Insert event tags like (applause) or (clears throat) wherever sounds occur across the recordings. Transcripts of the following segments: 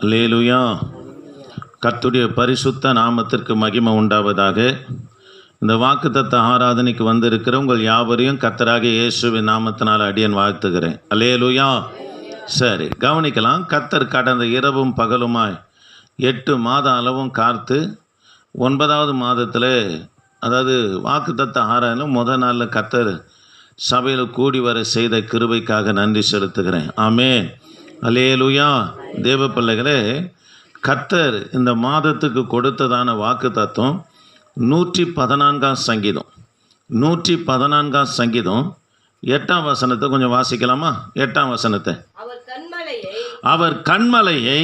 லேலுயா கத்துடைய பரிசுத்த நாமத்திற்கு மகிமை உண்டாவதாக. இந்த வாக்குத்தத்த ஆராதனைக்கு வந்திருக்கிற உங்கள் யாவரையும் கத்தராக இயேசுவின் நாமத்தினால் அடியன் வாழ்த்துகிறேன். அலேலுயா சரி கவனிக்கலாம். கத்தர் கடந்த இரவும் பகலுமாய் எட்டு மாத அளவும் காத்து ஒன்பதாவது மாதத்தில் அதாவது வாக்குத்தத்த ஆராதனை முத நாளில் கத்தர் சபையில் கூடி வர செய்த கிருபைக்காக நன்றி செலுத்துகிறேன். ஆமேன். அலேலுயா தேவ பிள்ளைகளே கர்த்தர் இந்த மாதத்துக்கு கொடுத்ததான வாக்கு தத்துவம் நூற்றி பதினான்காம் சங்கீதம். நூற்றி பதினான்காம் சங்கீதம். எட்டாம் வசனத்தை கொஞ்சம் வாசிக்கலாமா? எட்டாம் வசனத்தை. அவர் கண்மலையை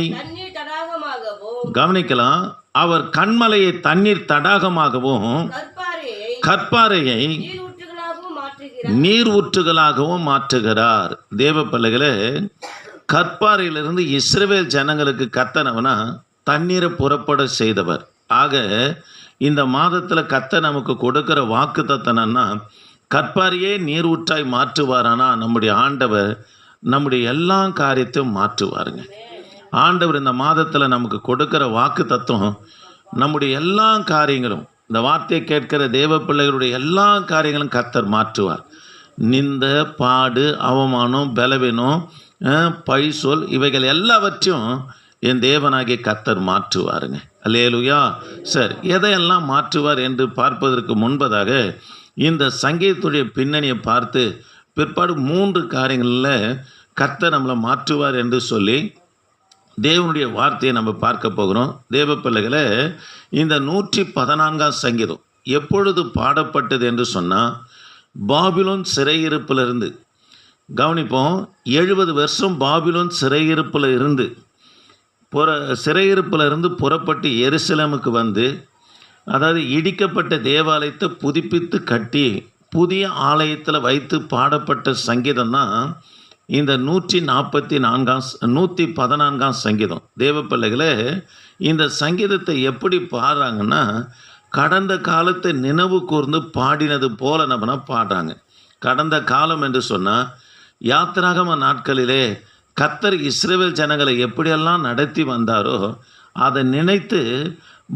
கவனிக்கலாம். அவர் கண்மலையை தண்ணீர் தடாகமாகவும் கற்பாறையை நீர் ஊற்றுகளாகவும் மாற்றுகிறார். தேவ பிள்ளைகளே கற்பாறையிலிருந்து இஸ்ரவேல் ஜனங்களுக்கு கத்தனவனா தண்ணீரை புறப்பட செய்தவர். ஆக இந்த மாதத்தில் கத்த நமக்கு கொடுக்கிற வாக்கு தத்தனன்னா கற்பாரியே நீர் ஊற்றாய் மாற்றுவாரானா நம்முடைய ஆண்டவர் நம்முடைய எல்லா காரியத்தையும் மாற்றுவாருங்க. ஆண்டவர் இந்த மாதத்தில் நமக்கு கொடுக்கிற வாக்கு தத்துவம் நம்முடைய எல்லா காரியங்களும் இந்த வார்த்தையை கேட்கிற தேவ பிள்ளைகளுடைய எல்லா காரியங்களும் கத்தர் மாற்றுவார். நிந்த பாடு அவமானம் பலவீனம் பழி சொல் இவைகள் எல்லாவற்றையும் என் தேவனாகிய கத்தர் மாற்றுவாருங்க. அல்லேலுயா. சரி எதையெல்லாம் மாற்றுவார் என்று பார்ப்பதற்கு முன்பதாக இந்த சங்கீதத்துடைய பின்னணியை பார்த்து பிற்பாடு மூன்று காரியங்களில் கர்த்தர் நம்மளை மாற்றுவார் என்று சொல்லி தேவனுடைய வார்த்தையை நம்ம பார்க்க போகிறோம். தேவ பிள்ளைகளை இந்த நூற்றி பதினான்காம் சங்கீதம் எப்பொழுது பாடப்பட்டது என்று சொன்னால் பாபிலோன் சிறையிருப்பிலிருந்து கவனிப்போம் எழுபது வருஷம் பாபிலோன் சிறையிருப்பில் இருந்து புற சிறையிருப்பில் இருந்து புறப்பட்டு எருசலேமுக்கு வந்து அதாவது இடிக்கப்பட்ட தேவாலயத்தை புதுப்பித்து கட்டி புதிய ஆலயத்தில் வைத்து பாடப்பட்ட சங்கீதம் தான் இந்த நூற்றி நாற்பத்தி நான்காம் நூற்றி பதினான்காம் சங்கீதம். தேவ இந்த சங்கீதத்தை எப்படி பாடுறாங்கன்னா கடந்த காலத்தை நினைவு கூர்ந்து பாடினது போல நம்மனா பாடுறாங்க. கடந்த காலம் என்று சொன்னால் யாத்திராகம நாட்களிலே கத்தர் இஸ்ரேல் ஜனங்களை எப்படியெல்லாம் நடத்தி வந்தாரோ அதை நினைத்து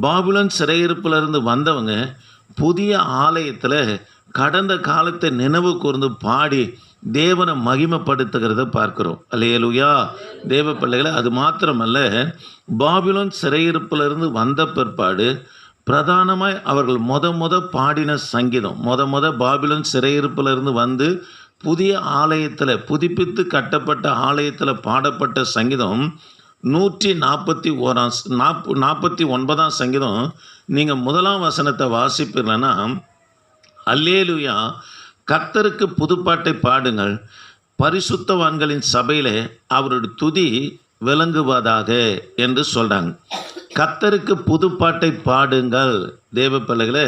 பாபுலன் சிறையிருப்பிலிருந்து வந்தவங்க புதிய ஆலயத்தில் கடந்த காலத்தை நினைவு கூர்ந்து பாடி தேவனை மகிமைப்படுத்துகிறத பார்க்குறோம். அல்லையலுயா தேவ பிள்ளைகளை அது மாத்திரமல்ல பாபிலோன் சிறையிருப்பிலிருந்து வந்த பிற்பாடு பிரதானமாய் அவர்கள் முத முத பாடின சங்கீதம் முத முத பாபிலோன் சிறையிருப்பிலிருந்து வந்து புதிய ஆலயத்தில் புதுப்பித்து கட்டப்பட்ட ஆலயத்தில் பாடப்பட்ட சங்கீதம் நூற்றி நாற்பத்தி ஓராம் நாப் நாற்பத்தி ஒன்பதாம் சங்கீதம். நீங்கள் முதலாம் வசனத்தை வாசிப்பீர்கள்னா அல்லேலுயா கர்த்தருக்கு புதுப்பாட்டை பாடுங்கள். பரிசுத்தவான்களின் சபையில் அவருடைய துதி விளங்குவதாக என்று சொல்கிறாங்க கத்தருக்கு புதுப்பாட்டை பாடுங்கள். தேவ பிள்ளைகளே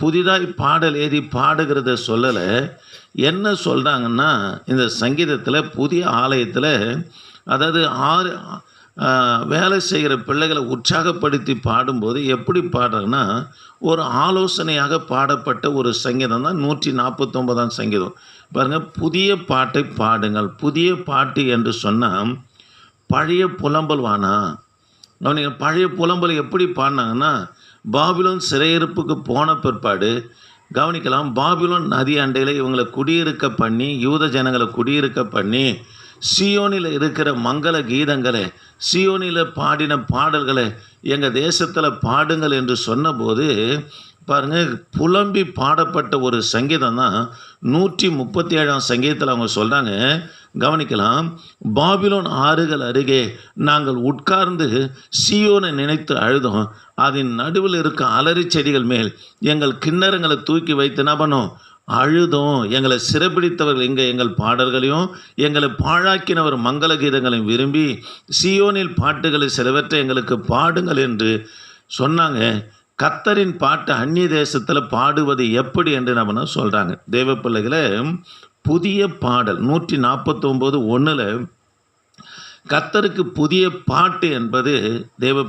புதிதாய் பாடல் ஏறி பாடுகிறத சொல்லலை. என்ன சொல்கிறாங்கன்னா இந்த சங்கீதத்தில் புதிய ஆலயத்தில் அதாவது ஆறு வேலை செய்கிற பிள்ளைகளை உற்சாகப்படுத்தி பாடும்போது எப்படி பாடுறாங்கன்னா ஒரு ஆலோசனையாக பாடப்பட்ட ஒரு சங்கீதம் தான் நூற்றி நாற்பத்தொம்பதாம் சங்கீதம். பாருங்கள் புதிய பாட்டை பாடுங்கள் புதிய பாட்டு என்று சொன்னால் பழைய புலம்பல் வானா? அவனுங்க பழைய புலம்பல் எப்படி பாடினாங்கன்னா பாபிலோன் சிறையிருப்புக்கு போன பிற்பாடு கவனிக்கலாம் பாபிலோன் நதி அண்டையில் இவங்களை குடியிருக்க பண்ணி யூத ஜனங்களை குடியிருக்க பண்ணி சியோனில் இருக்கிற மங்கள கீதங்களை சியோனில் பாடின பாடல்களை எங்கள் தேசத்தில் பாடுங்கள் என்று சொன்னபோது பாருங்கள் புலம்பி பாடப்பட்ட ஒரு சங்கீதம் தான் நூற்றி முப்பத்தி ஏழாம் சங்கீதத்தில் அவங்க சொல்கிறாங்க கவனிக்கலாம் பாபிலோன் ஆறுகள் அருகே நாங்கள் உட்கார்ந்து சியோனை நினைத்து அழுதோம். அதன் நடுவில் இருக்க அலறி செடிகள் மேல் எங்கள் கிண்ணறங்களை தூக்கி வைத்து என்ன பண்ணோம்? அழுதோம். எங்களை சிறப்பிடித்தவர்கள் இங்கே எங்கள் பாடல்களையும் எங்களை பாழாக்கினவர் மங்கள கீதங்களையும் விரும்பி சியோனில் பாட்டுகளை சிலவற்றை எங்களுக்கு பாடுங்கள் என்று சொன்னாங்க. கத்தரின் பாட்டு அந்நிய தேசத்தில் பாடுவது எப்படி என்று நம்ம சொல்கிறாங்க தேவ பிள்ளைகளை புதிய பாடல் நூற்றி நாற்பத்தொம்போது ஒன்றில் கத்தருக்கு புதிய பாட்டு என்பது தேவ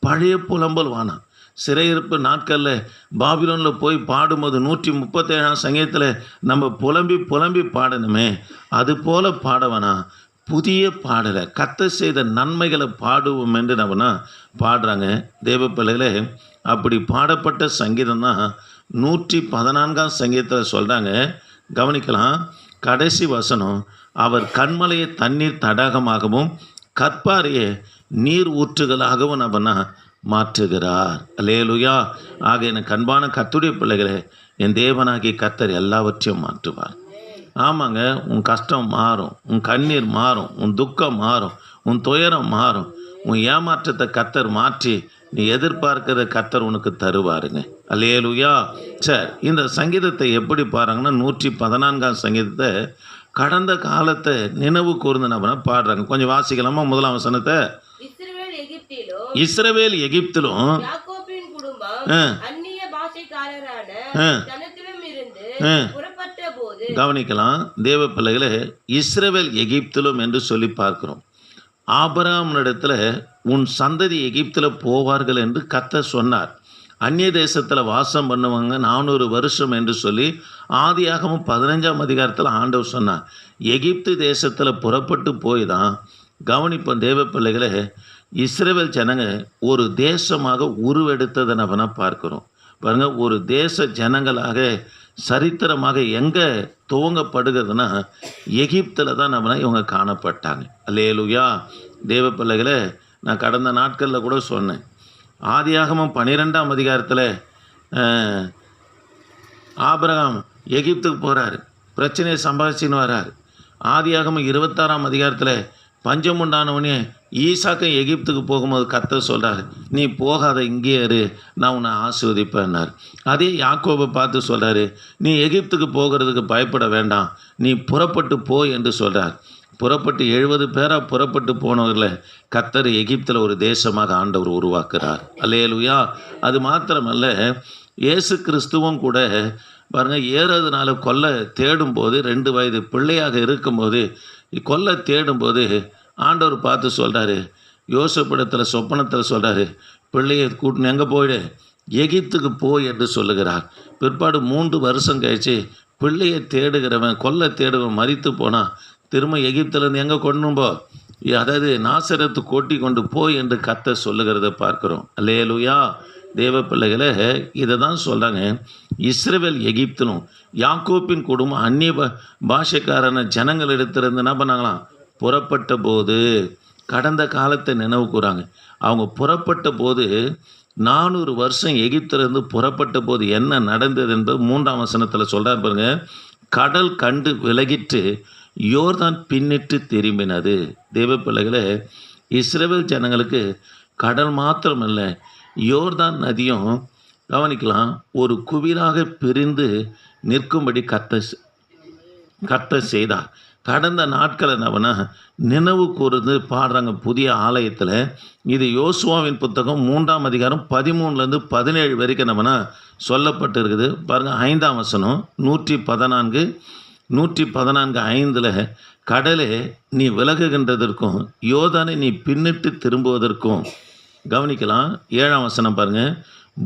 பழைய புலம்பல் வானம் சிறையிருப்பு நாட்களில் பாபிலோனில் போய் பாடும்போது நூற்றி முப்பத்தேழாம் சங்கீதத்தில் நம்ம புலம்பி புலம்பி பாடணுமே அது போல பாடவனா. புதிய பாடலை கத்த செய்த நன்மைகளை பாடுவோம் என்று நம்மனா பாடுறாங்க. தேவ அப்படி பாடப்பட்ட சங்கீதம் தான் நூற்றி பதினான்காம் சங்கீதத்தில் சொல்கிறாங்க கவனிக்கலாம். கடைசி வசனம் அவர் கண்மலையை தண்ணீர் தடாகமாகவும் கற்பாரையே நீர் ஊற்றுகளாகவும் நம்மனா மாற்றுகிறார். லேலுயா ஆக எனக்கு அன்பான கத்துடைய பிள்ளைகளே என் தேவனாகி கத்தர் எல்லாவற்றையும் மாற்றுவார். ஆமாங்க உன் கஷ்டம் மாறும் உன் கண்ணீர் மாறும் உன் துக்கம் மாறும் உன் துயரம் மாறும். உன் ஏமாற்றத்தை கத்தர் மாற்றி நீ எதிர்பார்க்கிற கத்தர் உனக்கு தருவாருங்க. அல்லேலுயா. சரி இந்த சங்கீதத்தை எப்படி பாருங்கன்னா நூற்றி பதினான்காம் சங்கீதத்தை கடந்த காலத்தை நினைவு கூர்ந்து நம்ம பாடுறாங்க. கொஞ்சம் வாசிக்கலாமா முதலாம் வசனத்தை? இஸ்ரவேல் எகிப்திலும் கவனிக்கலாம் தேவ பிள்ளைகளே இஸ்ரவேல் எகிப்திலும் என்று சொல்லி பார்க்கிறோம். ஆபராமனிடத்தில் உன் சந்ததி எகிப்தில் போவார்கள் என்று கத்த சொன்னார். அந்நிய தேசத்தில் வாசம் பண்ணுவாங்க நானூறு வருஷம் என்று சொல்லி ஆதியாகவும் பதினஞ்சாம் அதிகாரத்தில் ஆண்டவர் சொன்னார். எகிப்து தேசத்தில் புறப்பட்டு போய் தான் கவனிப்போம் தேவ பிள்ளைகளை இஸ்ரேவேல் ஜனங்க ஒரு தேசமாக உருவெடுத்ததை நம்ம பார்க்குறோம். பாருங்கள் ஒரு தேச ஜனங்களாக சரித்திரமாக எங்கே துவங்கப்படுகிறதுனா எகிப்தில் தான் நம்ம இவங்க காணப்பட்டாங்க. அல்லேலுயா. தேவ பிள்ளைகளை நான் கடந்த நாட்களில் கூட சொன்னேன். ஆதியாகமும் பன்னிரெண்டாம் அதிகாரத்தில் ஆபிரகாம் எகிப்துக்கு போகிறாரு பிரச்சனையை சம்பாதிச்சின்னு வர்றாரு ஆதியாகமும் இருபத்தாறாம் அதிகாரத்தில் பஞ்சம் உண்டானவனே ஈசாக்கு எகிப்துக்கு போகும்போது கத்தர் சொல்கிறார் நீ போகாத இங்கே இரு நான் உன்னை ஆசீர்வதிப்பேன்னார். அதே யாக்கோபை பார்த்து சொல்கிறாரு நீ எகிப்துக்கு போகிறதுக்கு பயப்பட வேண்டாம் நீ புறப்பட்டு போ என்று சொல்கிறார் புறப்பட்டு எழுபது பேராக புறப்பட்டு போனவர்களை கத்தர் எகிப்தில் ஒரு தேசமாக ஆண்டவர் உருவாக்குறார். அல்லேலுயா. அது மாத்திரமல்ல இயேசு கிறிஸ்துவும் கூட பாருங்க ஏறதுனால கொல்ல தேடும்போது ரெண்டு வயது பிள்ளையாக இருக்கும்போது கொல்ல தேடும்போது ஆண்டவர் பார்த்து சொல்கிறாரு யோசப்படத்தில் சொப்பனத்தில் சொல்கிறாரு பிள்ளையை கூட்டினு எங்கே போயிடு? எகிப்துக்கு போய் என்று சொல்லுகிறார். பிற்பாடு மூன்று வருஷம் கழிச்சு பிள்ளையை தேடுகிறவன் கொல்ல தேடுவன் மறித்து போனான் திரும்ப எகிப்திலேருந்து எங்கே கொண்டு அதாவது நாசரத்து கோட்டி கொண்டு போய் என்று கத்த சொல்லுகிறத பார்க்குறோம். அல்லேலுயா. தேவ பிள்ளைகளை இதை தான் சொல்கிறாங்க இஸ்ரேவேல் எகிப்திலும் யாக்கோப்பின் குடும்பம் அந்நிய பா பாஷைக்காரன ஜனங்களிடத்திலிருந்து என்ன பண்ணாங்களாம்? புறப்பட்ட போது கடந்த காலத்தை நினைவு கூறாங்க. அவங்க புறப்பட்ட போது நானூறு வருஷம் எகிப்திலிருந்து புறப்பட்ட போது என்ன நடந்தது என்பது மூன்றாம் வசனத்தில் சொல்கிறார் பாருங்க. கடல் கண்டு விலகிட்டு யோர்தான் பின்னிட்டு திரும்பினது. தேவ பிள்ளைகளை இஸ்ரேல் ஜனங்களுக்கு கடல் மாத்திரமல்ல யோர்தான் நதியும் கவனிக்கலாம் ஒரு குவிலாக பிரிந்து நிற்கும்படி கத்த கத்த செய்தார் கடந்த நாட்களை நம்மனா நினைவு கூர்ந்து பாடுறாங்க புதிய ஆலயத்தில். இது யோசுவாவின் புத்தகம் மூன்றாம் அதிகாரம் பதிமூணுலேருந்து பதினேழு வரைக்கும் நம்மனா சொல்லப்பட்டு இருக்குது பாருங்கள் ஐந்தாம் வசனம் நூற்றி பதினான்கு நூற்றி பதினான்கு ஐந்தில் கடலே நீ விலகுகின்றதற்கும் யோதானை நீ பின்னிட்டு திரும்புவதற்கும் கவனிக்கலாம். ஏழாம் வசனம் பாருங்கள்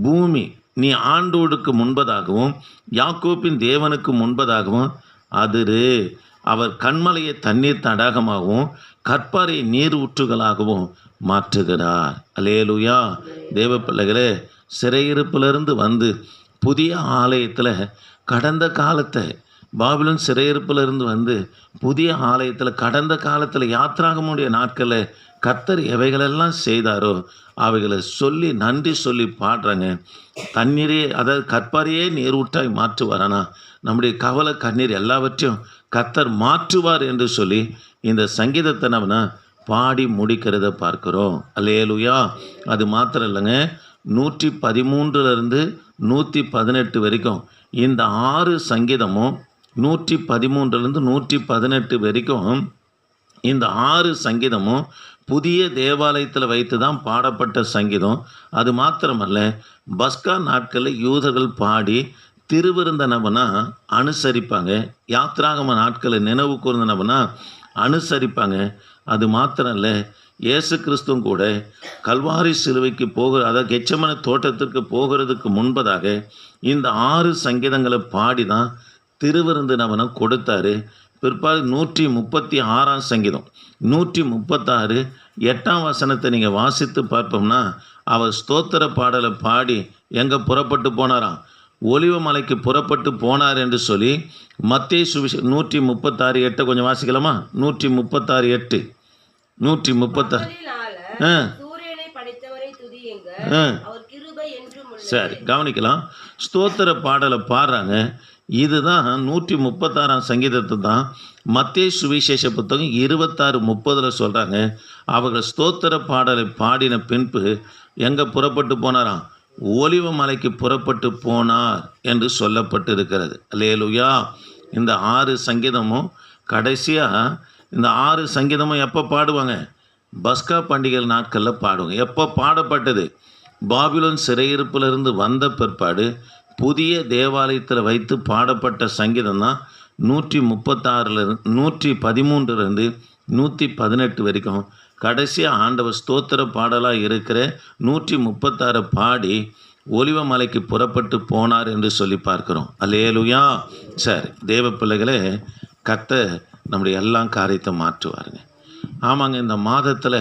பூமி நீ ஆண்டோடுக்கு முன்பதாகவும் யாக்கோப்பின் தேவனுக்கு முன்பதாகவும் அதிரு. அவர் கண்மலையை தண்ணீர் தடாகமாகவும் கற்பாரை நீர் ஊற்றுகளாகவும் மாற்றுகிறார். அலேலுயா தேவ பிள்ளைகளே சிறையிருப்பிலிருந்து வந்து புதிய ஆலயத்தில் கடந்த காலத்தை பாபிலன் சிறையிருப்பிலிருந்து வந்து புதிய ஆலயத்தில் கடந்த காலத்தில் யாத்திராகமுடைய நாட்களில் கத்தர் எவைகளெல்லாம் செய்தாரோ அவைகளை சொல்லி நன்றி சொல்லி பாடுறாங்க. தண்ணீரே அதாவது கற்பாரையே நீரூட்டாய் மாற்றுவாரானா நம்முடைய கவலை கண்ணீர் எல்லாவற்றையும் கத்தர் மாற்றுவார் என்று சொல்லி இந்த சங்கீதத்தை நம்ம பாடி முடிக்கிறத பார்க்குறோம். அல்லேலுயா. அது மாத்திரம் இல்லைங்க. நூற்றி பதிமூன்றுலேருந்து நூற்றி பதினெட்டு வரைக்கும் இந்த ஆறு சங்கீதமும் நூற்றி பதிமூன்றுலேருந்து நூற்றி பதினெட்டு வரைக்கும் இந்த ஆறு சங்கீதமும் புதிய தேவாலயத்தில் வைத்து தான் பாடப்பட்ட சங்கீதம். அது மாத்திரமல்ல பஸ்கா நாட்களில் யூதர்கள் பாடி திருவிருந்தனவனா அனுசரிப்பாங்க. யாத்ராகம நாட்களை நினைவு கூர்ந்தனவனா அனுசரிப்பாங்க. அது மாத்திரம் இல்லை இயேசு கிறிஸ்துவும் கூட கல்வாரி சிலுவைக்கு போகிற அதாவது கெச்சமன தோட்டத்திற்கு போகிறதுக்கு முன்பதாக இந்த ஆறு சங்கீதங்களை பாடி தான் திருவிருந்தினவனை கொடுத்தாரு. பிற்பாடு நூற்றி முப்பத்தி ஆறாம் சங்கீதம். நூற்றி முப்பத்தாறு எட்டாம் வசனத்தை நீங்கள் வாசித்து பார்ப்போம்னா அவர் ஸ்தோத்திர பாடலை பாடி எங்கே புறப்பட்டு போனாராம்? ஒலிவ மலைக்கு புறப்பட்டு போனார் என்று சொல்லி மத்திய சுவிச நூற்றி முப்பத்தாறு எட்டை கொஞ்சம் வாசிக்கலாமா? நூற்றி முப்பத்தாறு எட்டு. நூற்றி முப்பத்தாறு ஆ. சரி கவனிக்கலாம். ஸ்தோத்திர பாடலை பாடுறாங்க. இதுதான் நூற்றி முப்பத்தாறாம் சங்கீதத்தை தான் மத்திய சுவிசேஷ புத்தகம் இருபத்தாறு முப்பதில் சொல்கிறாங்க அவர்கள் ஸ்தோத்திர பாடலை பாடின பின்பு எங்கே புறப்பட்டு போனாராம்? ஒலிவ மலைக்கு புறப்பட்டு போனார் என்று சொல்லப்பட்டு இருக்கிறது லேலுயா இந்த ஆறு சங்கீதமும் கடைசியாக இந்த ஆறு சங்கீதமும் எப்போ பாடுவாங்க? பஸ்கா பண்டிகை நாட்களில் பாடுவாங்க. எப்போ பாடப்பட்டது? பாபிலோன் சிறையிருப்பிலிருந்து வந்த பிற்பாடு புதிய தேவாலயத்தில் வைத்து பாடப்பட்ட சங்கீதம் தான் நூற்றி முப்பத்தாறுல நூற்றி பதிமூன்றுலேருந்து நூற்றி பதினெட்டு வரைக்கும். கடைசியாக ஆண்டவர் ஸ்தோத்திர பாடலாக இருக்கிற நூற்றி முப்பத்தாறு பாடி ஒலிவ மலைக்கு புறப்பட்டு போனார் என்று சொல்லி பார்க்கிறோம். அல்லேலுயா! சரி தேவ பிள்ளைகளே கத்த நம்முடைய எல்லா காரியத்தை மாற்றுவாருங்க. ஆமாங்க இந்த மாதத்தில்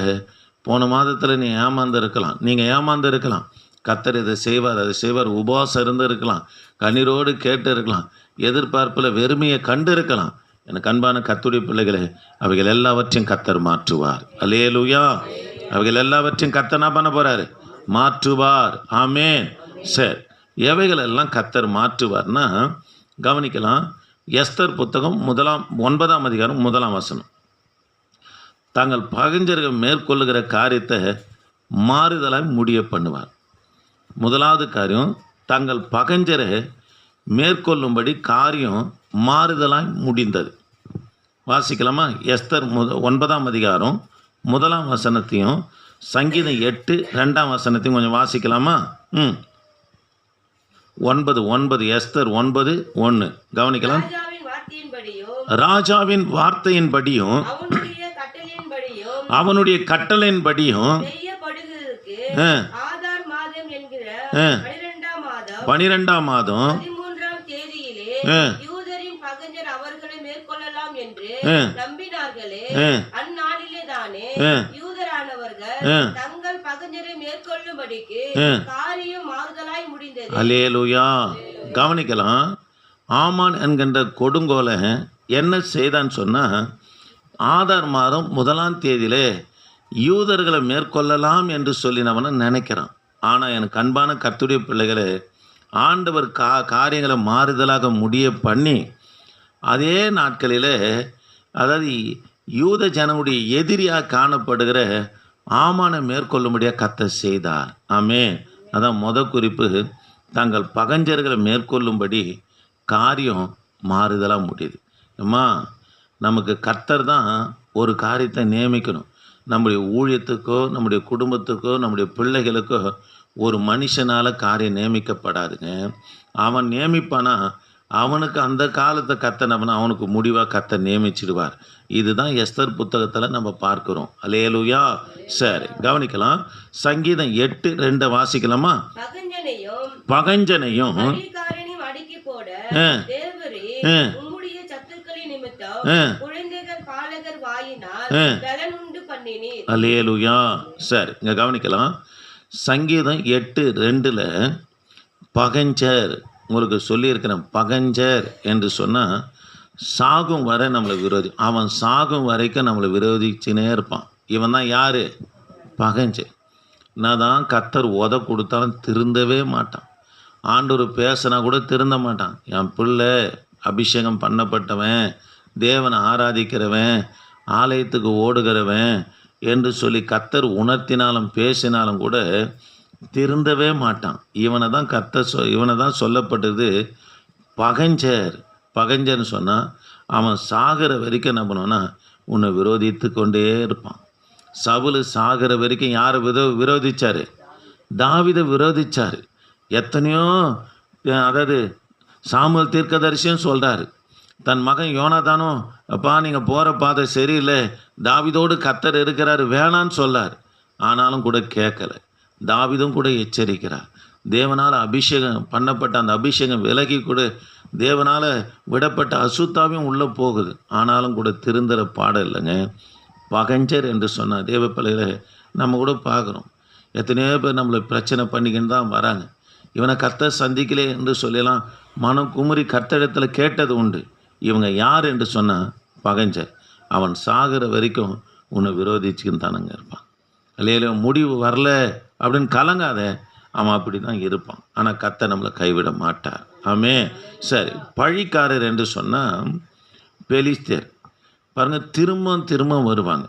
போன மாதத்தில் நீ ஏமாந்து இருக்கலாம் நீங்கள் ஏமாந்து இருக்கலாம் கத்தர் இதை செய்வார் அதை செய்வார். உபவாசம் இருந்து இருக்கலாம் கண்ணீரோடு கேட்டு இருக்கலாம் எதிர்பார்ப்பில் வெறுமையை கண்டு இருக்கலாம். எனக்கு அன்பான கத்துடைய பிள்ளைகளே அவைகள் எல்லாவற்றையும் கத்தர் மாற்றுவார். அல்லேலூயா அவைகள் எல்லாவற்றையும் கத்தனா பண்ண போகிறாரு மாற்றுவார். ஆமேன் சரி எவைகள் எல்லாம் கத்தர் மாற்றுவார்னா கவனிக்கலாம். எஸ்தர் புத்தகம் முதலாம் ஒன்பதாம் அதிகாரம் முதலாம் வசனம். தாங்கள் பகஞ்சர்கள் மேற்கொள்ளுகிற காரியத்தை மாறுதலாய் முடிய பண்ணுவார். முதலாவது காரியம் தங்கள் பகைஞரை மேற்கொள்ளும்படி காரியம் மாறுதலாய் முடிந்தது. வாசிக்கலாமா? எஸ்தர் முத ஒன்பதாம் அதிகாரம் முதலாம் வசனத்தையும் சங்கீதம் எட்டு ரெண்டாம் வசனத்தையும் கொஞ்சம் வாசிக்கலாமா? ம். ஒன்பது ஒன்பது எஸ்தர் ஒன்பது ஒன்று கவனிக்கலாம். ராஜாவின் வார்த்தையின்படியும் அவனுடைய கட்டளையின்படியும் பனிரெண்டாம் மாதம் பனிரெண்டாம் மாதம் பதிமூன்றாம் தேதியிலே ஆ. யூதரின் பகைஞர் அவர்களை மேற்கொள்ளலாம் என்று. நம்பினார்களே. அந்நாளிலே தானே. யூதரானவர்கள். தங்கள் பகைஞரை மேற்கொள்ளும்படிக்கு. காரியம் மாறுதலாய் முடிந்தது அலேலுயா கவனிக்கலாம் ஆமான் என்கின்ற கொடுங்கோலை என்ன செய்தான்னு சொன்னால் ஆதார் மாதம் முதலாம் தேதியிலே யூதர்களை மேற்கொள்ளலாம் என்று சொல்லினவனை நினைக்கிறான் ஆனால் எனக்கு அன்பான கத்துடைய பிள்ளைகளை ஆண்டவர் கா காரியங்களை மாறுதலாக முடிய பண்ணி அதே நாட்களில் அதாவது யூத ஜனமுடைய எதிரியாக காணப்படுகிற ஆமான மேற்கொள்ளும்படியாக கத்த செய்தார். ஆமே அதான் முத குறிப்பு. தங்கள் பகஞ்சர்களை மேற்கொள்ளும்படி காரியம் மாறுதலாக முடியுது. அம்மா நமக்கு கர்த்தர் தான் ஒரு காரியத்தை நியமிக்கணும். நம்முடைய ஊழியத்துக்கோ நம்முடைய குடும்பத்துக்கோ நம்முடைய பிள்ளைகளுக்கோ ஒரு மனுஷனால் காரியம் நியமிக்கப்படாதுங்க. அவன் நியமிப்பானா? அவனுக்கு அந்த காலத்தை கத்தனவன அவனுக்கு முடிவாக கத்த நியமிச்சிடுவார். இதுதான் எஸ்தர் புத்தகத்தில் நம்ம பார்க்கிறோம். அலேலுயா சரி கவனிக்கலாம். சங்கீதம் எட்டு ரெண்டை வாசிக்கலாமா? பகஞ்சனையும் அலேலுயா சரி இங்கே கவனிக்கலாம். சங்கீதம் எட்டு ரெண்டில் பகஞ்சர் உங்களுக்கு சொல்லியிருக்கிறேன். பகஞ்சர் என்று சொன்னால் சாகும் வரை நம்மளை விரோதி அவன் சாகும் வரைக்கும் நம்மளை விரோதிச்சுனே இருப்பான். இவன் தான் யார்? பகஞ்சர். நான் தான் கத்தர் உத கொடுத்தாலும் திருந்தவே மாட்டான். ஆண்டவர் பேசினா கூட திருந்த மாட்டான். என் பிள்ளை அபிஷேகம் பண்ணப்பட்டவன் தேவனை ஆராதிக்கிறவன் ஆலயத்துக்கு ஓடுகிறவன் என்று சொல்லி கத்தர் உணர்த்தினாலும் பேசினாலும் கூட திருந்தவே மாட்டான். இவனை தான் கத்தர் சொ இவனை தான் சொல்லப்பட்டது பகஞ்சர் பகஞ்சர்னு சொன்னால் அவன் சாகிற வரைக்கும் என்ன பண்ணுவான்னா உன்னை விரோதித்து கொண்டே இருப்பான். சவுலு சாகிற வரைக்கும் யாரை விரோ விரோதித்தார் தாவிதை விரோதித்தார் எத்தனையோ அதாவது சாமுவல் தீர்க்கதரிசியும் சொல்கிறாரு தன் மகன் யோனாதானும் அப்பா நீங்கள் போகிற பாதை சரியில்லை. தாவிதோடு கத்தர் இருக்கிறாரு வேணான்னு சொல்லார். ஆனாலும் கூட கேட்கல. தாவிதும் கூட எச்சரிக்கிறார். தேவனால் அபிஷேகம் பண்ணப்பட்ட அந்த அபிஷேகம் விலகி கூட தேவனால் விடப்பட்ட அசுத்தாவையும் உள்ளே போகுது. ஆனாலும் கூட திருந்துற பாடம் இல்லைங்க. பகஞ்சர் என்று சொன்னார். தேவ நம்ம கூட பார்க்குறோம் எத்தனையோ பேர் நம்மளை பிரச்சனை பண்ணிக்கின்னு தான் வராங்க. இவனை கத்த சந்திக்கலே என்று சொல்லலாம். மனம் குமுறி கர்த்தரிடத்தில் கேட்டது உண்டு. இவங்க யார் என்று சொன்னால் பகஞ்ச அவன் சாகிற வரைக்கும் உன்னை விரோதிச்சுக்கின்னு தானங்க இருப்பான். இல்லையில முடிவு வரல அப்படின்னு கலங்காத அவன் அப்படி தான் இருப்பான். ஆனால் கத்த நம்மளை கைவிட மாட்டார். ஆமே சரி பழிக்காரர் என்று சொன்னால் பெலிஸ்தேர். பாருங்கள் திரும்ப திரும்ப வருவாங்க.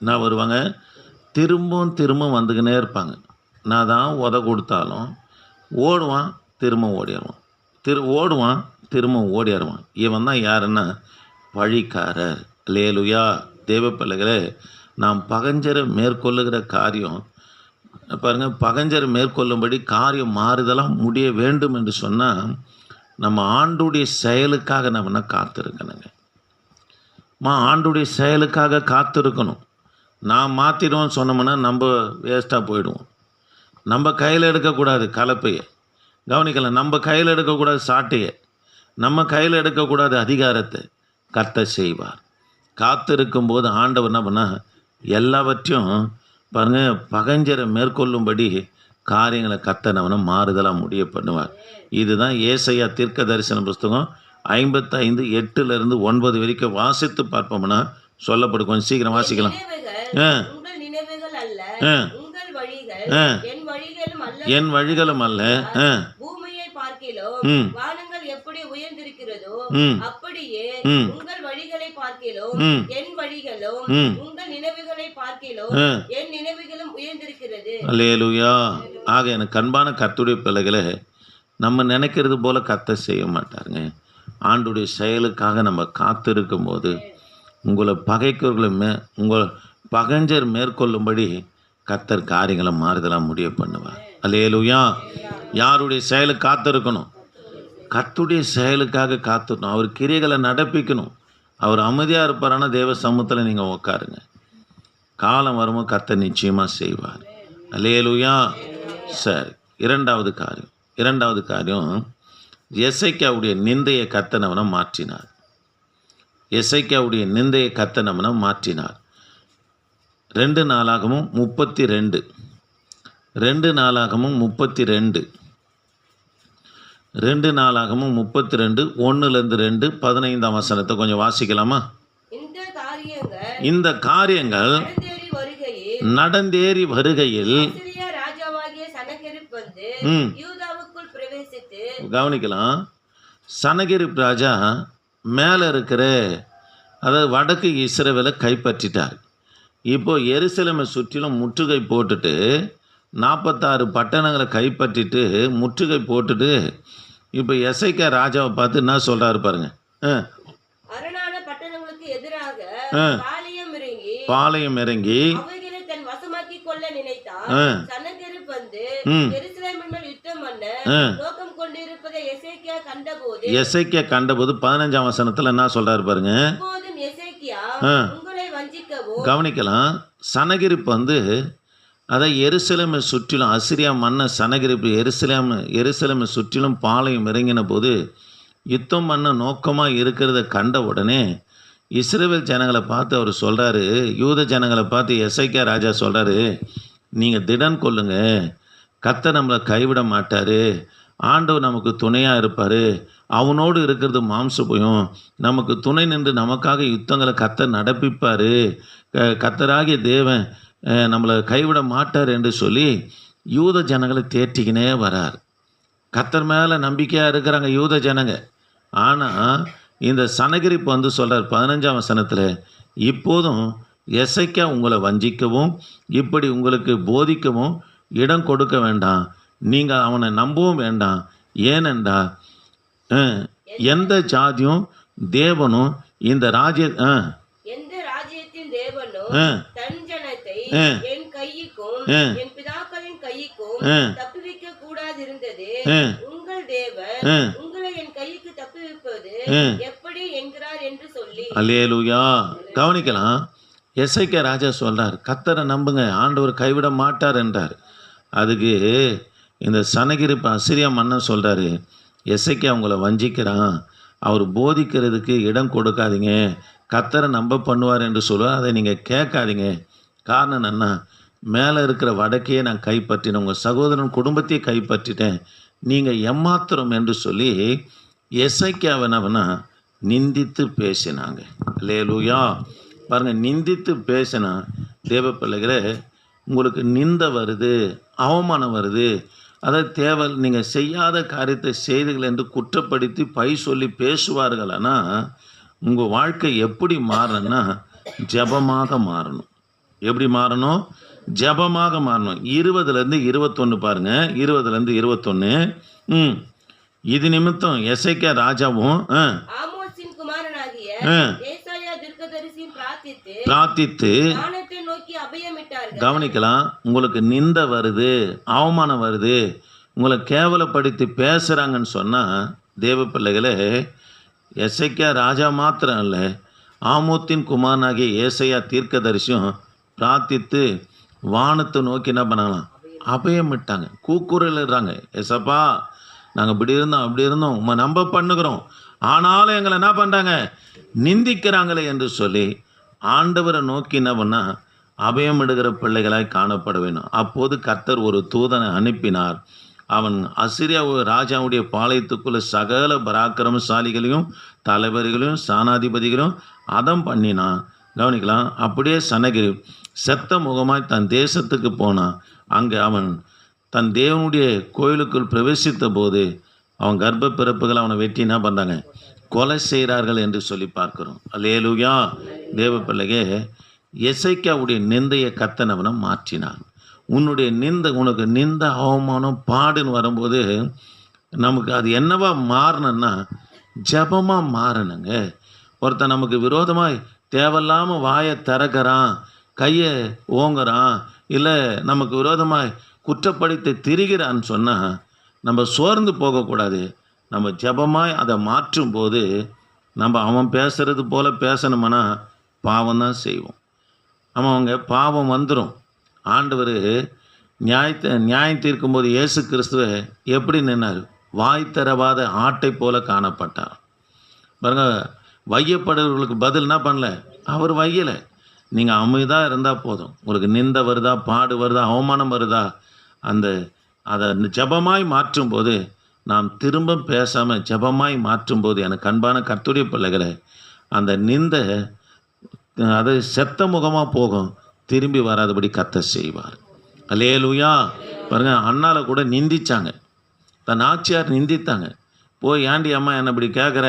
என்ன வருவாங்க? திரும்பவும் திரும்ப வந்துக்கினே இருப்பாங்க. நான் தான் உத கொடுத்தாலும் ஓடுவான் திரும்ப ஓடிடுவான். திரு ஓடுவான் திரும்ப ஓடிடுவான் இவன் தான் யாருன்னா பழிக்காரர். லேலுயா தேவ நாம் பகஞ்சரை மேற்கொள்ளுகிற காரியம் பாருங்கள் பகஞ்சரை மேற்கொள்ளும்படி காரியம் மாறுதலாக முடிய வேண்டும் என்று சொன்னால் நம்ம ஆண்டுடைய செயலுக்காக நம்ம என்ன காத்திருக்கணுங்க? மா ஆண்டுடைய செயலுக்காக காத்திருக்கணும். நான் மாற்றிடுவோம் சொன்னோம்னா நம்ம வேஸ்ட்டாக போயிடுவோம். நம்ம கையில் எடுக்கக்கூடாது கலப்பையை. கவனிக்கல நம்ம கையில் எடுக்கக்கூடாது சாட்டையை. நம்ம கையில் எடுக்கக்கூடாது அதிகாரத்தை. கத்த செய்வார். காத்திருக்கும் போது ஆண்டவர் என்ன பண்ணா எல்லாவற்றையும் பாருங்க பகஞ்சரை மேற்கொள்ளும்படி காரியங்களை கத்தனவனை மாறுதலாக முடிய பண்ணுவார். இதுதான் ஏசையா தீர்க்க தரிசன புஸ்தகம் ஐம்பத்தைந்து எட்டுலேருந்து ஒன்பது வரைக்கும் வாசித்து பார்ப்போம்னா சொல்லப்படும்? கொஞ்சம் சீக்கிரம் வாசிக்கலாம். ஆ. ஆ. ஆ. என் வழிகளும் அல்ல. பூமியை பார்க்கிலோ வானங்கள் எப்படி உயர்ந்திருக்கிறதோ அப்படியே உங்கள் வழிகளை பார்க்கிலும் என் வழிகளும் உங்கள் நினைவுகளை பார்க்கிலும் என் நினைவுகளும் உயர்ந்திருக்கிறது. அல்லேலூயா. ஆக எனக்கு அன்பான கர்த்துடைய பிள்ளைகளை நம்ம நினைக்கிறது போல கத்த செய்ய மாட்டாருங்க. ஆண்டுடைய செயலுக்காக நம்ம காத்திருக்கும் போது உங்களை பகைக்கிறவர்களை மே உங்கள் பகஞ்சர் மேற்கொள்ளும்படி கத்தர் காரியங்களை மாறுதலாக முடிய பண்ணுவார். அல்லேலூயா. யாருடைய செயலு காத்திருக்கணும்? கத்துடைய செயலுக்காக காத்துக்கணும். அவர் கிரியைகளை நடப்பிக்கணும். அவர் அமைதியாக இருப்பாரான? தேவ சமூகத்தில் நீங்கள் உட்காருங்க காலம் வரும்போது கத்தர் நிச்சயமாக செய்வார். அல்லேலூயா. சரி இரண்டாவது காரியம். இரண்டாவது காரியம் எசைக்காவுடைய நிந்தையை கத்தனவனை மாற்றினார். எசைக்காவுடைய நிந்தையை கத்தனவனை மாற்றினார். ரெண்டு நாளாகவும் முப்பத்தி ரெண்டு ரெண்டு நாளாகவும் முப்பத்தி ரெண்டு ரெண்டு நாளாகவும் முப்பத்தி ரெண்டு ஒன்றுலேருந்து ரெண்டு பதினைந்தாம் வசனத்தை கொஞ்சம் வாசிக்கலாமா? இந்த காரியங்கள் நடந்தேறி வருகையில் கவனிக்கலாம். சனகிரிப் ராஜா மேலே இருக்கிற அதாவது வடக்கு இஸ்ரவேலை கைப்பற்றிட்டார். இப்போ எருசலேமை சுற்றிலும் முற்றுகை போட்டுட்டு நாற்பத்தாறு பட்டணங்களை கைப்பற்றிட்டு முற்றுகை போட்டுட்டு இப்போ எஸ்ஐகே ராஜாவை பார்த்து என்ன சொல்கிறாரு பாருங்க. பாளையம் இறங்கி எசேக்கியா கண்டபோது பதினஞ்சாம் வசனத்தில் என்ன சொல்கிறாரு பாருங்க இப்போதும் எசேக்கியா ஆ. உங்களை வஞ்சிக்கவும் கவனிக்கலாம். சனகிரிப்பு வந்து அதை எருசலேமை சுற்றிலும் அசிரியா மன்ன சனகிரிப்பு எருசலேம் எருசலேமை சுற்றிலும் பாளையம் இறங்கின போது யுத்தம் பண்ண நோக்கமாக இருக்கிறத கண்ட உடனே இஸ்ரேல் ஜனங்களை பார்த்து அவர் சொல்கிறாரு யூத ஜனங்களை பார்த்து எஸ்ஐகே ராஜா சொல்கிறாரு நீங்கள் திடன் கொள்ளுங்க கத்தை நம்மளை கைவிட மாட்டார். ஆண்டவர் நமக்கு துணையாக இருப்பார். அவனோடு இருக்கிறது மாம்சபையும். நமக்கு துணை நின்று நமக்காக யுத்தங்களை கத்த நடப்பிப்பார். கத்தராகிய தேவன் நம்மளை கைவிட மாட்டார் என்று சொல்லி யூத ஜனங்களை தேற்றிக்கினே வரார். கத்தர் மேலே நம்பிக்கையாக இருக்கிறாங்க யூத ஜனங்க. ஆனால் இந்த சனகிரிப்பு வந்து சொல்கிறார் பதினஞ்சாம் வசனத்தில் இப்போதும் எசைக்கா உங்களை வஞ்சிக்கவும் இப்படி உங்களுக்கு போதிக்கவும் இடம் கொடுக்க வேண்டாம். நீங்கள் அவனை நம்பவும் வேண்டாம். ஏனென்றா எந்த ஜாதியும் தேவனும் இந்த ராஜ்ய என் கைக்கும் என் பிதாக்களின் கைக்கும் தப்புவிக்க கூடாதிருந்தது உங்கள் தேவன் அஹ், உங்களை என் கைக்கு தப்புவிப்பது அஹ். எப்படி என்கிறார் என்று சொல்லி. அல்லேலூயா. கவனிக்கலாம். எஸ்ஐகே ராஜா சொல்றார் கத்தரை நம்புங்க ஆண்டவர் கைவிட மாட்டார் என்றார். அதுக்கு இந்த சனகிரி அசிரியா மன்னன் சொல்கிறாரு எசைக்கு அவங்கள வஞ்சிக்கிறான். அவர் போதிக்கிறதுக்கு இடம் கொடுக்காதீங்க. கத்தரை நம்ப பண்ணுவார் என்று சொல்லுவார். அதை நீங்கள் கேட்காதீங்க. காரணம் என்ன மேலே இருக்கிற வடக்கையே நான் கைப்பற்றினேன். உங்கள் சகோதரன் குடும்பத்தையே கைப்பற்றிட்டேன். நீங்கள் எம்மாத்திரம் என்று சொல்லி எசைக்காவனவனா நிந்தித்து பேசினாங்க. லேலூயா பாருங்கள் நிந்தித்து பேசினா தேவ பிள்ளைகளே உங்களுக்கு நிந்த வருது அவமானம் வருது. அதாவது தேவை நீங்கள் செய்யாத காரியத்தை செய்தீர்கள் என்று குற்றப்படுத்தி பை சொல்லி பேசுவார்களானா உங்கள் வாழ்க்கை எப்படி மாறணும்னா ஜெபமாக மாறணும். எப்படி மாறணும்? ஜெபமாக மாறணும். இருபதுலேருந்து இருபத்தொன்று பாருங்க. இருபதுலேருந்து இருபத்தொன்று ம். இது நிமித்தம் எசைக்க ராஜாவும் ஆ, ஆமோஸின் குமாரனாகிய ஆ, ஏசாயா தீர்க்கதரிசியும் பிரார்த்தித்து கவனிக்கலாம் உங்களுக்கு நிந்த வருது அவமானம் வருது உங்களை கேவலப்படுத்தி பேசுகிறாங்கன்னு சொன்னால் தேவ பிள்ளைகளே எசைக்கா ராஜா மாத்திரம் இல்லை ஆமோத்தின் குமாரனாகிய ஏசையா தீர்க்கதரிசியும் பிரார்த்தித்து வானத்தை நோக்கி என்ன பண்ணலாம்? அபயமிட்டாங்க கூக்குரலிடுறாங்க. எசப்பா நாங்கள் இப்படி இருந்தோம் அப்படி இருந்தோம் உம்மை நம்ப பண்ணுகிறோம். ஆனாலும் எங்களை என்ன பண்ணுறாங்க நிந்திக்கிறாங்களே என்று சொல்லி ஆண்டவரை நோக்கி என்ன பண்ணால் அபயமிடுகிற பிள்ளைகளாய் காணப்பட வேண்டும் அப்போது கர்த்தர் ஒரு தூதனை அனுப்பினார். அவன் அசிரியா ராஜாவுடைய பாளையத்துக்குள்ள சகல பராக்கிரமசாலிகளையும் தலைவர்களையும் சானாதிபதிகளையும் அதம் பண்ணினான். கவனிக்கலாம் அப்படியே சனகிரி செத்த முகமாய் தன் தேசத்துக்கு போனான். அங்கே அவன் தன் தேவனுடைய கோயிலுக்குள் பிரவேசித்த போது அவன் கர்ப்ப பிறப்புகள் அவனை வெட்டி என்ன பண்ணாங்க கொலை செய்கிறார்கள் என்று சொல்லி பார்க்கிறோம். அல்லேலூயா. தேவ பிள்ளையே எசைக்காவுடைய நிந்தையை கத்தனவனை மாற்றினான். உன்னுடைய நிந்த உனக்கு நிந்த அவமானம் பாடுன்னு வரும்போது நமக்கு அது என்னவா மாறணும்னா ஜபமாக மாறணுங்க. ஒருத்தன் நமக்கு விரோதமாய் தேவையில்லாமல் வாயை திறக்கிறான் கையை ஓங்குறான் இல்லை நமக்கு விரோதமாய் குற்றப்படுத்தி திரிகிறான்னு சொன்னால் நம்ம சோர்ந்து போகக்கூடாது. நம்ம ஜெபமாய் அதை மாற்றும் போது நம்ம அவன் பேசுறது போல பேசணுமனா பாவம் தான் செய்வோம். நம்ம அவங்க பாவம் வந்துடும் ஆண்டவர் நியாயத்தை நியாயம் தீர்க்கும்போது இயேசு கிறிஸ்துவ எப்படி நின்னார்? வாய் தரவாத ஆட்டை போல காணப்பட்டார். பாருங்க வையப்படுறவர்களுக்கு பதில் என்ன பண்ணல? அவர் வையலை. நீங்கள் அமைதாக இருந்தால் போதும். உங்களுக்கு நிந்த வருதா பாடு வருதா அவமானம் வருதா? அந்த அதை ஜபமாய் மாற்றும்போது நாம் திரும்ப பேசாமல் ஜபமாய் மாற்றும்போது எனக்கு அன்பான கர்த்துடைய பிள்ளைகளை அந்த நிந்த அது செத்த முகமாக போகும். திரும்பி வராதபடி கத்த செய்வார். அலேலுயா பாருங்க அண்ணால கூட நிந்திச்சாங்க. தன் ஆச்சியார் நிந்தித்தாங்க. போய் ஏண்டி அம்மா என்னை இப்படி கேட்குற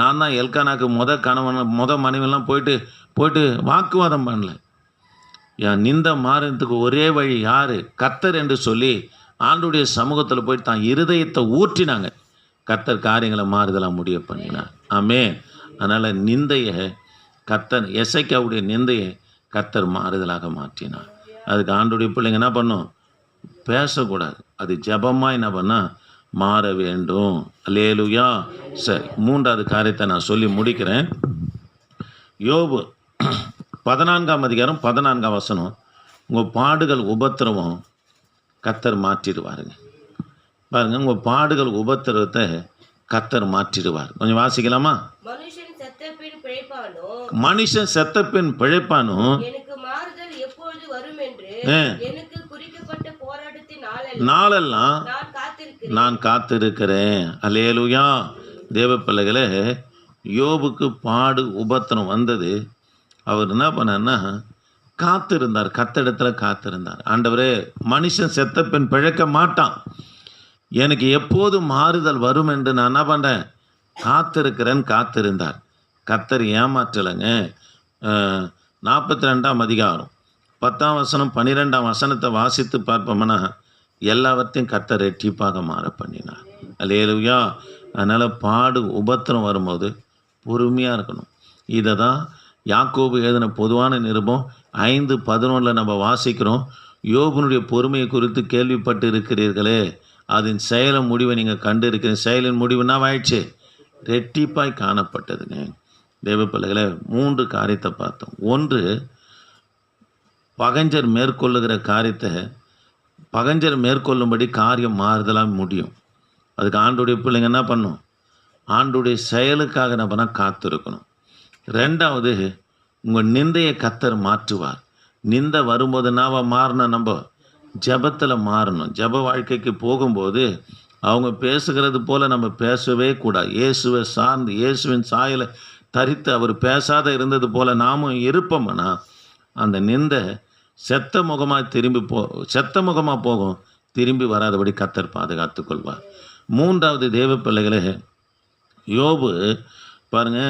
நான் தான் எல்கானாக்கு முத கணவன் முத மனைவிலாம் போயிட்டு போயிட்டு வாக்குவாதம் பண்ணல. என் நிந்த மாறுறதுக்கு ஒரே வழி யார்? கத்தர் என்று சொல்லி ஆண்டுடைய சமூகத்தில் போயிட்டு தான் இருதயத்தை ஊற்றினாங்க. கத்தர் காரியங்களை மாறுதலாக முடிய பண்ணினார். ஆமே அதனால் நிந்தையை கத்தர் எசைக்காவுடைய நிந்தையை கத்தர் மாறுதலாக மாற்றினார். அதுக்கு ஆண்டுடைய பிள்ளைங்க என்ன பண்ணும்? பேசக்கூடாது. அது ஜபமாக என்ன பண்ணால் மாற வேண்டும். லேலுயா சரி மூன்றாவது காரியத்தை நான் சொல்லி முடிக்கிறேன். யோபு (clears throat) பதினான்காம் அதிகாரம் பதினான்காம் வசனம். உங்கள் பாடுகள் உபத்திரவம். கத்தர் மாற்றிடுவாருங்க. பாருங்க உங்கள் பாடுகள் உபத்திரவத்தை கத்தர் மாற்றிடுவார். கொஞ்சம் வாசிக்கலாமா? மனுஷன் செத்த பின் பிழைப்பானோ? நாளெல்லாம் நாளெல்லாம் நான் காத்திருக்கிறேன். நான் காத்திருக்கிறேன். அலேலுயா தேவ பிள்ளைகளே யோபுக்கு பாடு உபத்திரம் வந்தது. அவர் என்ன பண்ணார்னா காத்திருந்தார் கத்தடத்துல காத்திருந்தார். ஆண்டவரே மனுஷன் செத்த பின் பிழைக்க மாட்டான். எனக்கு எப்போது மாறுதல் வரும் என்று நான் என்ன பண்ணுறேன் காத்திருக்கிறேன் காத்திருந்தார். கத்தர் ஏமாற்றலைங்க. நாற்பத்தி ரெண்டாம் அதிகாரம். பத்தாம் வசனம் பன்னிரெண்டாம் வசனத்தை வாசித்து பார்ப்போம்னா எல்லாவற்றையும் கத்தர் ரெட்டிப்பாக மாற பண்ணினார். அல்லேலுயா. அதனால் பாடு உபத்திரம் வரும்போது பொறுமையாக இருக்கணும். இதை தான் யாக்கோபு எழுதின பொதுவான நிருபம் ஐந்து பதினொன்றில் நம்ம வாசிக்கிறோம். யோபனுடைய பொறுமையை குறித்து கேள்விப்பட்டு இருக்கிறீர்களே அதன் செயலின் முடிவை நீங்கள் கண்டு இருக்கிற செயலின் முடிவு என்ன ஆயிடுச்சு ரெட்டிப்பாய் காணப்பட்டதுங்க. தேவப்பிள்ளைகளை மூன்று காரியத்தை பார்த்தோம். ஒன்று பகஞ்சர் மேற்கொள்ளுகிற காரியத்தை பகஞ்சர் மேற்கொள்ளும்படி காரியம் மாறுதலாக முடியும். அதுக்கு ஆண்டுடைய பிள்ளைங்க என்ன பண்ணும்? ஆண்டுடைய செயலுக்காக நம்ம காத்திருக்கணும். ரெண்டாவது உங்கள் நிந்தையை கத்தர் மாற்றுவார். நிந்தை வரும்போது நாம் மாறணும் நம்ம ஜெபத்தில் மாறணும். ஜெப வாழ்க்கைக்கு போகும்போது அவங்க பேசுகிறது போல் நம்ம பேசவே கூடாது. இயேசுவை சார்ந்து இயேசுவின் சாயலை தரித்து அவர் பேசாத இருந்தது போல் நாமும் இருப்போம்னா அந்த நிந்தை செத்த முகமாக திரும்பி போ செத்த முகமாக போகும். திரும்பி வராதபடி கத்தர் பாதுகாத்து கொள்வார். மூன்றாவது தேவ பிள்ளைகளே யோபு பாருங்க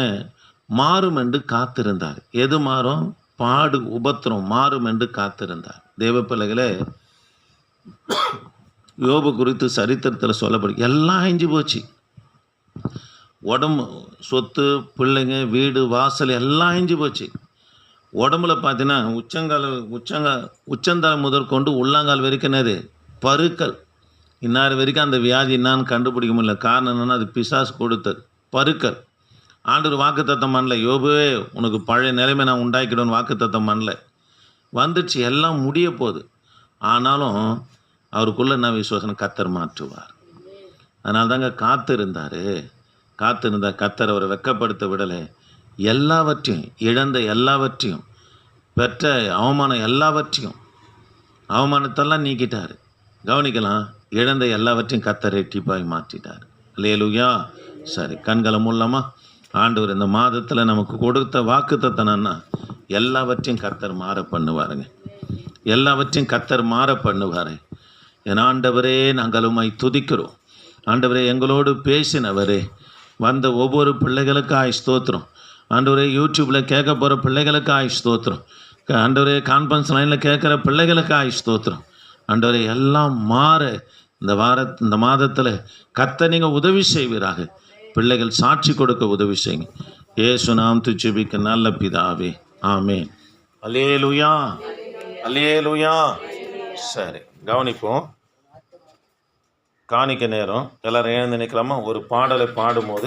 மாறும் என்று காத்திருந்தார். எது மாறும்? பாடு உபத்திரம் மாறும் என்று காத்திருந்தார். தேவ பிள்ளைகளே யோபு குறித்து சரித்திரத்தில் சொல்லப்படும் எல்லாம் அழிஞ்சு போச்சு. உடம்பு சொத்து பிள்ளைங்க வீடு வாசல் எல்லாம் அழிஞ்சு போச்சு. உடம்புல பார்த்தீங்கன்னா உச்சங்கால் உச்சங்க உச்சந்தால் முதற்கொண்டு உள்ளாங்கால் வரைக்கும் என்னது? பருக்கள். இன்னார் வரைக்கும் அந்த வியாதி என்னான்னு கண்டுபிடிக்க முடியல. காரணம் என்னென்னா அது பிசாசு கொடுத்தது. பருக்கள். ஆண்டவர் வாக்குத்தத்தம் பண்ணல. யோபுவே உனக்கு பழைய நிலைமை நான் உண்டாக்கிடும்னு வாக்குத்தத்தம் பண்ணல. வந்துடுச்சு எல்லாம் முடிய போகுது. ஆனாலும் அவருக்குள்ள என்ன விசுவாசம் கத்தர் மாற்றுவார். அதனால தாங்க காத்திருந்தார் காத்திருந்தார் கத்தர் அவரை வெக்கப்படுத்த விடலை. எல்லாவற்றையும் இழந்த எல்லாவற்றையும் பெற்ற அவமானம் எல்லாவற்றையும் அவமானத்தெல்லாம் நீக்கிட்டார். கவனிக்கலாம் இழந்த எல்லாவற்றையும் கத்தர் ரெட்டிப்பாய் மாற்றிட்டார். இல்லையலுயா சரி கண்களை மூலமாக ஆண்டவர் இந்த மாதத்தில் நமக்கு கொடுத்த வாக்குத்தத்தனன்னா எல்லாவற்றையும் கத்தர் மாற பண்ணுவாருங்க. எல்லாவற்றையும் கத்தர் மாற பண்ணுவார். என் ஆண்டவரே நாங்கள் உம்மை துதிக்கிறோம். ஆண்டவரே எங்களோடு பேசினவரே வந்த ஒவ்வொரு பிள்ளைகளுக்காய் ஸ்தோத்திரம். ஆண்டவரே யூடியூப்பில் கேட்க போகிற பிள்ளைகளுக்காய் ஸ்தோத்திரம். ஆண்டவரே கான்ஃபரன்ஸ் லைனில் கேட்குற பிள்ளைகளுக்காய் ஸ்தோத்திரம். ஆண்டவரே எல்லாம் மாற இந்த வார இந்த மாதத்தில் கத்த நீங்கள் உதவி செய்வீராக. பிள்ளைகள் சாட்சி கொடுக்க உதவி செய்யுங்க. ஏசு நாம் துச்சிபிக்க நல்ல பிதாவே. ஆமேன். அலேலுயா அலேலுயா சரி கவனிப்போம். காணிக்க நேரம். எல்லாரும் எழுந்து நிற்கலாமா ஒரு பாடலை பாடும்போது